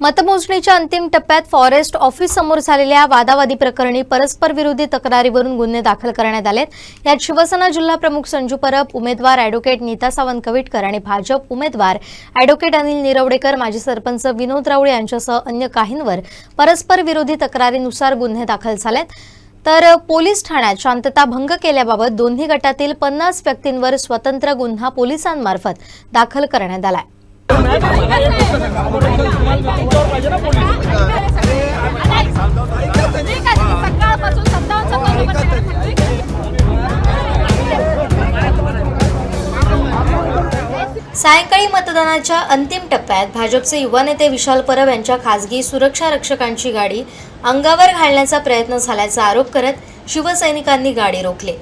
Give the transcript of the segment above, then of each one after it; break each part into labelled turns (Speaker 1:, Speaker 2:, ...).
Speaker 1: मतमोजणीच्या अंतिम टप्प्यात फॉरेस्ट ऑफिस समोर झालेल्या वादावादी प्रकरणी परस्पर विरोधी तक्रारीवरून गुन्हे दाखल करण्यात आलेत. यात शिवसेना जिल्हा प्रमुख संजू परब उमेदवार अॅडव्होकेट नीता सावंत कविटकर आणि भाजप उमेदवार अॅडव्होकेट अनिल निरवडेकर माजी सरपंच विनोद रावळे यांच्यासह अन्य काहींवर परस्पर विरोधी तक्रारीनुसार गुन्हे दाखल झालेत. तर पोलीस ठाण्यात शांतता भंग केल्याबाबत दोन्ही गटातील पन्नास व्यक्तींवर स्वतंत्र गुन्हा पोलिसांमार्फत दाखल करण्यात
Speaker 2: आला आहे
Speaker 1: सायंकाळी मतदानाच्या अंतिम टप्प्यात भाजपचे युवा नेते विशाल परब यांच्या खासगी सुरक्षा रक्षकांची गाडी अंगावर घालण्याचा प्रयत्न झाल्याचा आरोप करत शिवसैनिकांनी गाडी रोखली.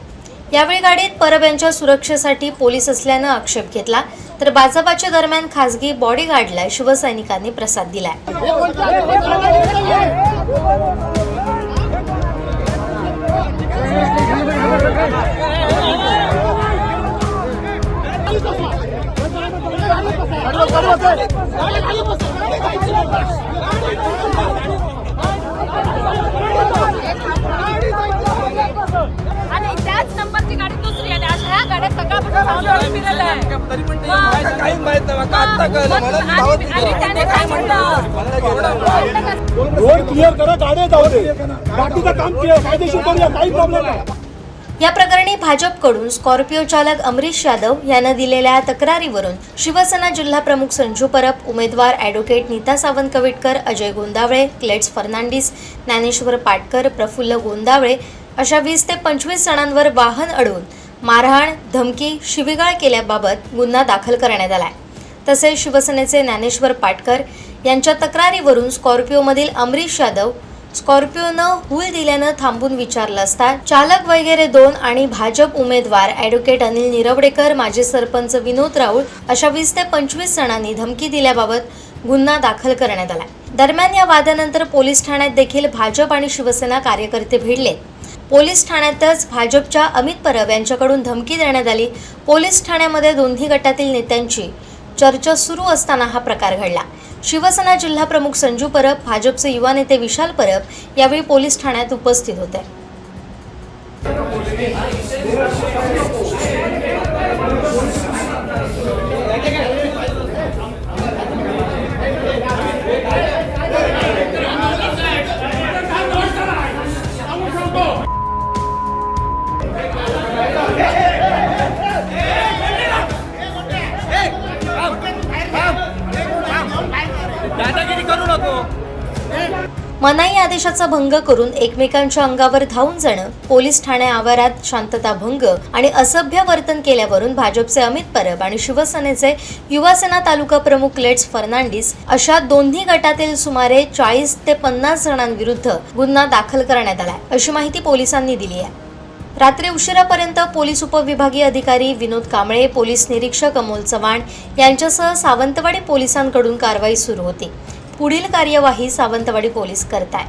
Speaker 1: यावेळी गाडीत परब यांच्या सुरक्षेसाठी पोलीस असल्यानं आक्षेप घेतला. तर भाजपाच्या दरम्यान खासगी बॉडीगार्डला शिवसैनिकांनी प्रसाद दिलाय.
Speaker 2: आणि सावंतवाडी फिरवल्या आहे.
Speaker 3: तरी पण ते
Speaker 2: मग-
Speaker 3: माहिती काहीच माहीत नाही का आता कळलं. मला
Speaker 2: आणि-
Speaker 3: धावत
Speaker 2: आणि
Speaker 3: होतो.
Speaker 2: त्याने काय म्हटलं
Speaker 4: रोड क्लिअर करा गाड्या जाऊ दे. बाकीचं काम क्लिअर कायदेशीर करूया काही प्रॉब्लेम नाही.
Speaker 1: या प्रकरणी भाजपकडून स्कॉर्पिओ चालक अमरीश यादव यांना दिलेल्या तक्रारीवरून शिवसेना जिल्हा प्रमुख संजू परब उमेदवार अॅडव्होकेट नीता सावंत कविटकर अजय गोंदावळे क्लेट्स फर्नांडिस ज्ञानेश्वर पाटकर प्रफुल्ल गोंदावळे अशा वीस ते पंचवीस जणांवर वाहन अडवून मारहाण धमकी शिवीगाळ केल्याबाबत गुन्हा दाखल करण्यात आलाय. तसेच शिवसेनेचे ज्ञानेश्वर पाटकर यांच्या तक्रारीवरून स्कॉर्पिओमधील अमरीश यादव स्कॉर्पिओनं हूल दिल्यानं थांबून विचारलं असता चालक वगैरे दोन आणि भाजप उमेदवार ॲडव्होकेट अनिल निरवडेकर माजी सरपंच विनोद राऊळ अशा वीस ते पंचवीस जणांनी धमकी दिल्याबाबत गुन्हा दाखल करण्यात आला दरम्यान या वादानंतर पोलीस ठाण्यात देखील भाजप आणि शिवसेना कार्यकर्ते भिडलेत. पोलीस ठाण्यातच भाजपच्या अमित परब यांच्याकडून धमकी देण्यात आली. पोलीस ठाण्यामध्ये दोन्ही गटातील नेत्यांची चर्चा सुरू असताना हा प्रकार घडला. शिवसेना जिल्हा प्रमुख संजू परब भाजपचे युवा नेते विशाल परब यावेळी पोलीस ठाण्यात उपस्थित होते. मनाई आदेशाचा भंग करून एकमेकांच्या अंगावर धावून जाणं पोलीस ठाणे आवारात शांतता भंग आणि असभ्य वर्तन केल्यावरून भाजपचे अमित परब आणि शिवसेनेचे युवासेना तालुका प्रमुख लेट्स फर्नांडिस अशा दोन्ही गटातील सुमारे चाळीस ते पन्नास जणांविरुद्ध गुन्हा दाखल करण्यात आलाय. अशी माहिती पोलिसांनी दिली आहे. रात्री उशिरापर्यंत पोलीस उपविभागीय अधिकारी विनोद कांबळे पोलीस निरीक्षक अमोल चव्हाण यांच्यासह सावंतवाडी पोलिसांकडून कारवाई सुरू होती. पुढील कार्यवाही सावंतवाडी पोलीस करताय